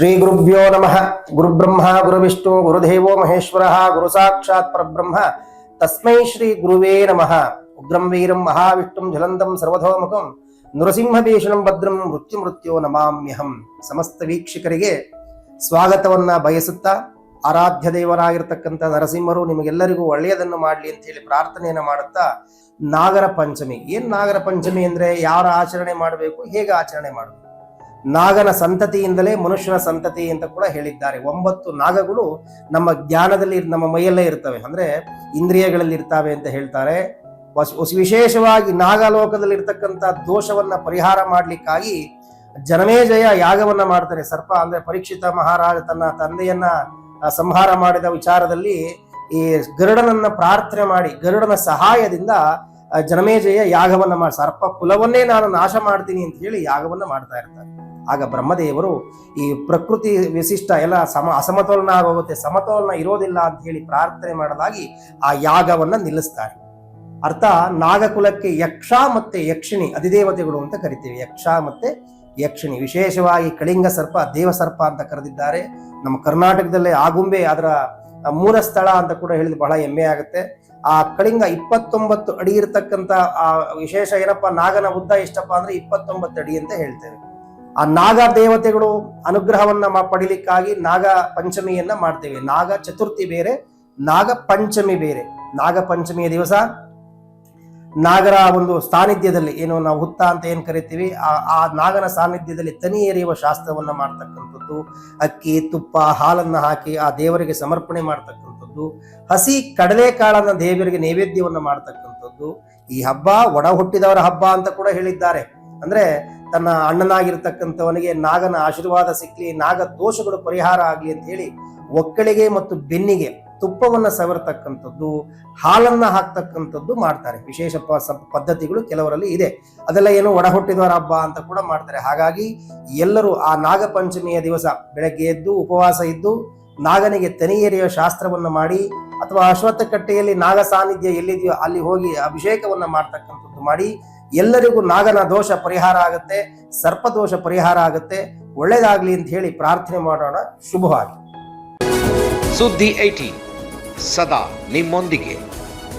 ಶ್ರೀ ಗುರುಭ್ಯೋ ನಮಃ. ಗುರುಬ್ರಹ್ಮ, ಗುರುವಿಷ್ಣು, ಗುರುದೇವೋ ಮಹೇಶ್ವರ ಗುರು ಸಾಕ್ಷಾತ್ ಪರಬ್ರಹ್ಮ. ತಸ್ಮೈ ಶ್ರೀ ಗುರುವೇ ನಮಃ. ಉಗ್ರಂ ವೀರಂ ಮಹಾವಿಷ್ಣುಂ ಜಲಂತಂ ಸರ್ವಧೋಮುಖಂ ನೃಸಿಂಹಭೀಷಣಂ ಭದ್ರಂ ಮೃತ್ಯು ಮೃತ್ಯೋ ನಮಾಮ್ಯಹಂ. ಸಮಸ್ತ ವೀಕ್ಷಕರಿಗೆ ಸ್ವಾಗತವನ್ನ ಬಯಸುತ್ತಾ ಆರಾಧ್ಯ ದೇವರಾಗಿರ್ತಕ್ಕಂಥ ನರಸಿಂಹರು ನಿಮಗೆಲ್ಲರಿಗೂ ಒಳ್ಳೆಯದನ್ನು ಮಾಡಲಿ ಅಂತ ಹೇಳಿ ಪ್ರಾರ್ಥನೆಯನ್ನು ಮಾಡುತ್ತಾ ನಾಗರ ಪಂಚಮಿ. ಏನ್ ನಾಗರ ಪಂಚಮಿ ಅಂದ್ರೆ ಯಾರ ಆಚರಣೆ ಮಾಡಬೇಕು, ಹೇಗೆ ಆಚರಣೆ ಮಾಡಬೇಕು? ನಾಗನ ಸಂತತಿಯಿಂದಲೇ ಮನುಷ್ಯನ ಸಂತತಿ ಅಂತ ಕೂಡ ಹೇಳಿದ್ದಾರೆ. ಒಂಬತ್ತು ನಾಗಗಳು ನಮ್ಮ ಜ್ಞಾನದಲ್ಲಿ ನಮ್ಮ ಮೈಯಲ್ಲೇ ಇರ್ತವೆ. ಅಂದ್ರೆ ಇಂದ್ರಿಯಗಳಲ್ಲಿ ಇರ್ತಾವೆ ಅಂತ ಹೇಳ್ತಾರೆ. ವಿಶೇಷವಾಗಿ ನಾಗಲೋಕದಲ್ಲಿ ಇರ್ತಕ್ಕಂಥ ದೋಷವನ್ನ ಪರಿಹಾರ ಮಾಡ್ಲಿಕ್ಕಾಗಿ ಜನಮೇಜಯ ಯಾಗವನ್ನ ಮಾಡ್ತಾರೆ. ಸರ್ಪ ಅಂದ್ರೆ ಪರೀಕ್ಷಿತ ಮಹಾರಾಜ ತನ್ನ ತಂದೆಯನ್ನ ಸಂಹಾರ ಮಾಡಿದ ವಿಚಾರದಲ್ಲಿ ಈ ಗರುಡನನ್ನ ಪ್ರಾರ್ಥನೆ ಮಾಡಿ, ಗರುಡನ ಸಹಾಯದಿಂದ ಜನಮೇಜಯ ಯಾಗವನ್ನ ಮಾಡಿ, ಸರ್ಪ ಕುಲವನ್ನೇ ನಾನು ನಾಶ ಮಾಡ್ತೀನಿ ಅಂತ ಹೇಳಿ ಯಾಗವನ್ನ ಮಾಡ್ತಾ ಇರ್ತಾರೆ. ಆಗ ಬ್ರಹ್ಮದೇವರು ಈ ಪ್ರಕೃತಿ ವಿಶಿಷ್ಟ ಎಲ್ಲ ಸಮ ಅಸಮತೋಲನ ಆಗೋಗುತ್ತೆ, ಸಮತೋಲನ ಇರೋದಿಲ್ಲ ಅಂತ ಹೇಳಿ ಪ್ರಾರ್ಥನೆ ಮಾಡಲಾಗಿ ಆ ಯಾಗವನ್ನ ನಿಲ್ಲಿಸ್ತಾರೆ. ಅರ್ಥ, ನಾಗಕುಲಕ್ಕೆ ಯಕ್ಷ ಮತ್ತೆ ಯಕ್ಷಿಣಿ ಅಧಿದೇವತೆಗಳು ಅಂತ ಕರಿತೀವಿ. ಯಕ್ಷ ಮತ್ತೆ ಯಕ್ಷಿಣಿ. ವಿಶೇಷವಾಗಿ ಕಳಿಂಗ ಸರ್ಪ, ದೇವ ಸರ್ಪ ಅಂತ ಕರೆದಿದ್ದಾರೆ. ನಮ್ಮ ಕರ್ನಾಟಕದಲ್ಲೇ ಆಗುಂಬೆ ಅದರ ಮೂಲ ಸ್ಥಳ ಅಂತ ಕೂಡ ಹೇಳಿದ್ರೆ ಬಹಳ ಹೆಮ್ಮೆ ಆಗುತ್ತೆ. ಆ ಕಳಿಂಗ ಇಪ್ಪತ್ತೊಂಬತ್ತು ಅಡಿ ಇರತಕ್ಕಂಥ ಆ ವಿಶೇಷ ಏನಪ್ಪ, ನಾಗನ ಉದ್ದ ಎಷ್ಟಪ್ಪ ಅಂದ್ರೆ ಇಪ್ಪತ್ತೊಂಬತ್ತು ಅಡಿ ಅಂತ ಹೇಳ್ತೇವೆ. ಆ ನಾಗ ದೇವತೆಗಳು ಅನುಗ್ರಹವನ್ನ ಪಡಿಲಿಕ್ಕಾಗಿ ನಾಗ ಪಂಚಮಿಯನ್ನ ಮಾಡ್ತೇವೆ. ನಾಗ ಚತುರ್ಥಿ ಬೇರೆ, ನಾಗ ಪಂಚಮಿ ಬೇರೆ. ನಾಗ ಪಂಚಮಿಯ ದಿವಸ ನಾಗರ ಒಂದು ಸಾನ್ನಿಧ್ಯದಲ್ಲಿ ಏನು ನಾವು ಹುತ್ತ ಅಂತ ಏನ್ ಕರಿತೀವಿ? ಆ ಆ ನಾಗನ ಸಾನ್ನಿಧ್ಯದಲ್ಲಿ ತನಿ ಎರೆಯುವ ಶಾಸ್ತ್ರವನ್ನ ಮಾಡ್ತಕ್ಕಂಥದ್ದು. ಅಕ್ಕಿ, ತುಪ್ಪ, ಹಾಲನ್ನ ಹಾಕಿ ಆ ದೇವರಿಗೆ ಸಮರ್ಪಣೆ ಮಾಡ್ತಕ್ಕಂಥದ್ದು. ಹಸಿ ಕಡಲೆಕಾಳನ್ನ ದೇವರಿಗೆ ನೈವೇದ್ಯವನ್ನು ಮಾಡ್ತಕ್ಕಂಥದ್ದು. ಈ ಹಬ್ಬ ಒಡ ಹುಟ್ಟಿದವರ ಹಬ್ಬ ಅಂತ ಕೂಡ ಹೇಳಿದ್ದಾರೆ. ಅಂದ್ರೆ ತನ್ನ ಅಣ್ಣನಾಗಿರ್ತಕ್ಕಂಥವನಿಗೆ ನಾಗನ ಆಶೀರ್ವಾದ ಸಿಕ್ಕಲಿ ನಾಗ ದೋಷಗಳು ಪರಿಹಾರ ಆಗಲಿ ಅಂತ ಹೇಳಿ ಒಕ್ಕಳಿಗೆ ಮತ್ತು ಬೆನ್ನಿಗೆ ತುಪ್ಪವನ್ನು ಸವರ್ತಕ್ಕಂಥದ್ದು, ಹಾಲನ್ನ ಹಾಕ್ತಕ್ಕಂಥದ್ದು ಮಾಡ್ತಾರೆ. ವಿಶೇಷ ಪದ್ಧತಿಗಳು ಕೆಲವರಲ್ಲಿ ಇದೆ. ಅದೆಲ್ಲ ಏನು ಒಡ ಹುಟ್ಟಿದವರ ಹಬ್ಬ ಅಂತ ಕೂಡ ಮಾಡ್ತಾರೆ. ಹಾಗಾಗಿ ಎಲ್ಲರೂ ಆ ನಾಗಪಂಚಮಿಯ ದಿವಸ ಬೆಳಗ್ಗೆ ಎದ್ದು ಉಪವಾಸ ಇದ್ದು ನಾಗನಿಗೆ ತನಿ ಶಾಸ್ತ್ರವನ್ನು ಶಾಸ್ತ್ರವನ್ನ ಮಾಡಿ ಅಥವಾ ಅಶ್ವತ್ಥ ಕಟ್ಟೆಯಲ್ಲಿ ನಾಗ ಸಾನ್ನಿಧ್ಯ ಎಲ್ಲಿದೆಯೋ ಅಲ್ಲಿ ಹೋಗಿ ಅಭಿಷೇಕವನ್ನು ಮಾಡ್ತಕ್ಕಂಥದ್ದು ಮಾಡಿ ಎಲ್ಲರಿಗೂ ನಾಗನ ದೋಷ ಪರಿಹಾರ ಆಗುತ್ತೆ, ಸರ್ಪ ದೋಷ ಪರಿಹಾರ ಆಗುತ್ತೆ. ಒಳ್ಳೇದಾಗ್ಲಿ ಅಂತ ಹೇಳಿ ಪ್ರಾರ್ಥನೆ ಮಾಡೋಣ. ಶುಭವಾಗಿ. ಸುದ್ದಿ ಐಟಿ ಸದಾ ನಿಮ್ಮೊಂದಿಗೆ.